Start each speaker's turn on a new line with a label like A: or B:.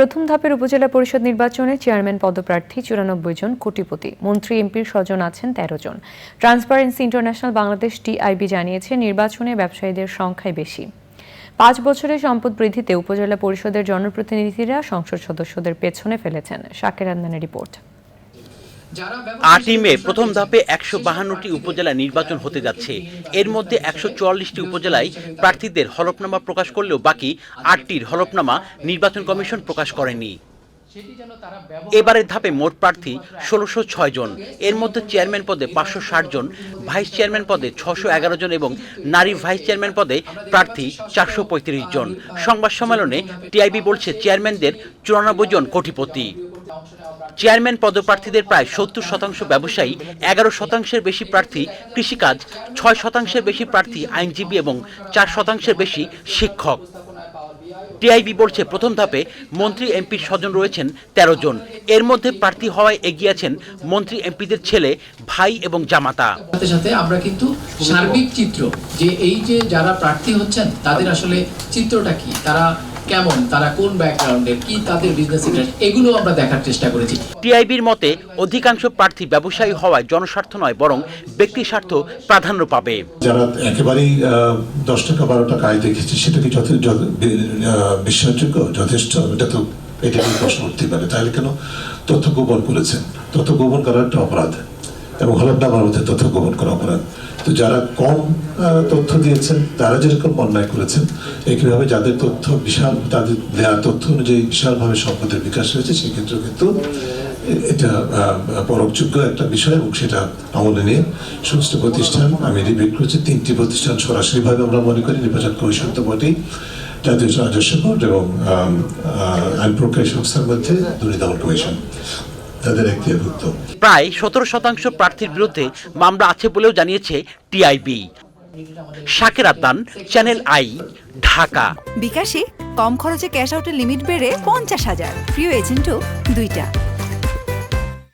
A: প্রথম ধাপের উপজেলা পরিষদ নির্বাচনে চেয়ারম্যান পদপ্রার্থী চুরানব্বই জন কোটিপতি। মন্ত্রী এমপির স্বজন আছেন তেরো জন। ট্রান্সপারেন্সি ইন্টারন্যাশনাল বাংলাদেশ টিআইবি জানিয়েছে, নির্বাচনে ব্যবসায়ীদের সংখ্যাই বেশি। পাঁচ বছরে সম্পদ বৃদ্ধিতে উপজেলা পরিষদের জনপ্রতিনিধিরা সংসদ সদস্যদের পেছনে ফেলেছেন। শাকের আন্দানের রিপোর্ট।
B: আটই মে প্রথম ধাপে একশো বাহান্নটি উপজেলা নির্বাচন হতে যাচ্ছে। এর মধ্যে একশো চুয়াল্লিশটি উপজেলায় প্রার্থীদের হলফনামা প্রকাশ করলেও বাকি আটটির হলফনামা নির্বাচন কমিশন প্রকাশ করেনি। এবারের ধাপে মোট প্রার্থী ষোলোশো ছয় জন। এর মধ্যে চেয়ারম্যান পদে পাঁচশো ষাট জন ভাইস চেয়ারম্যান পদে ছশো এগারো জন এবং নারী ভাইস চেয়ারম্যান পদে প্রার্থী চারশো পঁয়ত্রিশ জন। সংবাদ সম্মেলনে টিআইবি বলছে চেয়ারম্যানদের চুরানব্বই জন কোটিপতি। চেয়ারম্যান পদপ্রার্থীদের প্রায় সত্তর শতাংশ ব্যবসায়ী, এগারো শতাংশের বেশি প্রার্থী কৃষিকাজ, ছয় শতাংশের বেশি প্রার্থী আইনজীবী এবং চার শতাংশের বেশি শিক্ষক। টিআইবি বলছে, প্রথম ধাপে মন্ত্রী এমপির স্বজন রয়েছেন তেরো জন। এর মধ্যে প্রার্থী হওয়ায় এগিয়ে আছেন মন্ত্রী এমপিদের ছেলে, ভাই এবং জামাতা।
C: সাথে সাথে আমরা কিন্তু সার্বিক চিত্র, যে এই যে যারা প্রার্থী হচ্ছেন, তাদের আসলে চিত্রটা কি? তারা কেমন তারা কোন ব্যাকগ্রাউন্ডের কি তাদের বিজনেস ইন্টারেস্ট এগুলো আমরা দেখার চেষ্টা করেছি।
B: টিআইবির মতে অধিকাংশ প্রার্থী ব্যবসায়ী হওয়ায় জনস্বার্থ নয় বরং ব্যক্তি স্বার্থ প্রাধান্য পাবে।
D: যারা একেবারেই আহ, দশ টাকা বারো টাকা আয় দেখেছে সেটা কি যথে- যথে- বি- আহ, বিশ্বাসযোগ্য? যথেষ্ট। এটা তো এটা প্রশ্ন উঠতে পারে। তাহলে কেন তথ্য গোপন করেছেন? তথ্য গোপন করা একটা অপরাধ। এবং হলফনামার মধ্যে তথ্য গোপন করা অপরাধ। তো যারা কম তথ্য দিয়েছেন, তারা যেরকম অন্যায় করেছেন, একইভাবে যাদের তথ্য বিশাল, তাদের দেওয়া তথ্য অনুযায়ী বিশালভাবে সম্পদের বিকাশ হয়েছে সেক্ষেত্রে কিন্তু এটা পরকযোগ্য একটা বিষয় এবং সেটা আমলে নিয়ে সমস্ত প্রতিষ্ঠান, আমি রিভিউ করেছি, তিনটি প্রতিষ্ঠান সরাসরিভাবে আমরা মনে করি, নির্বাচন কমিশন তো বটেই, জাতীয় রাজস্ব বোর্ড এবং আইন প্রক্রিয়া সংস্থার মধ্যে দুর্নীতি কমিশন। তাদের
B: প্রায় সতেরো শতাংশ প্রার্থীর বিরুদ্ধে মামলা আছে বলেও জানিয়েছে টিআইবি। শাকের আদান চ্যানেল আই ঢাকা।
E: বিকাশে কম খরচে ক্যাশ আউটের লিমিট বেড়ে পঞ্চাশ হাজার। প্রিয় এজেন্টও দুইটা।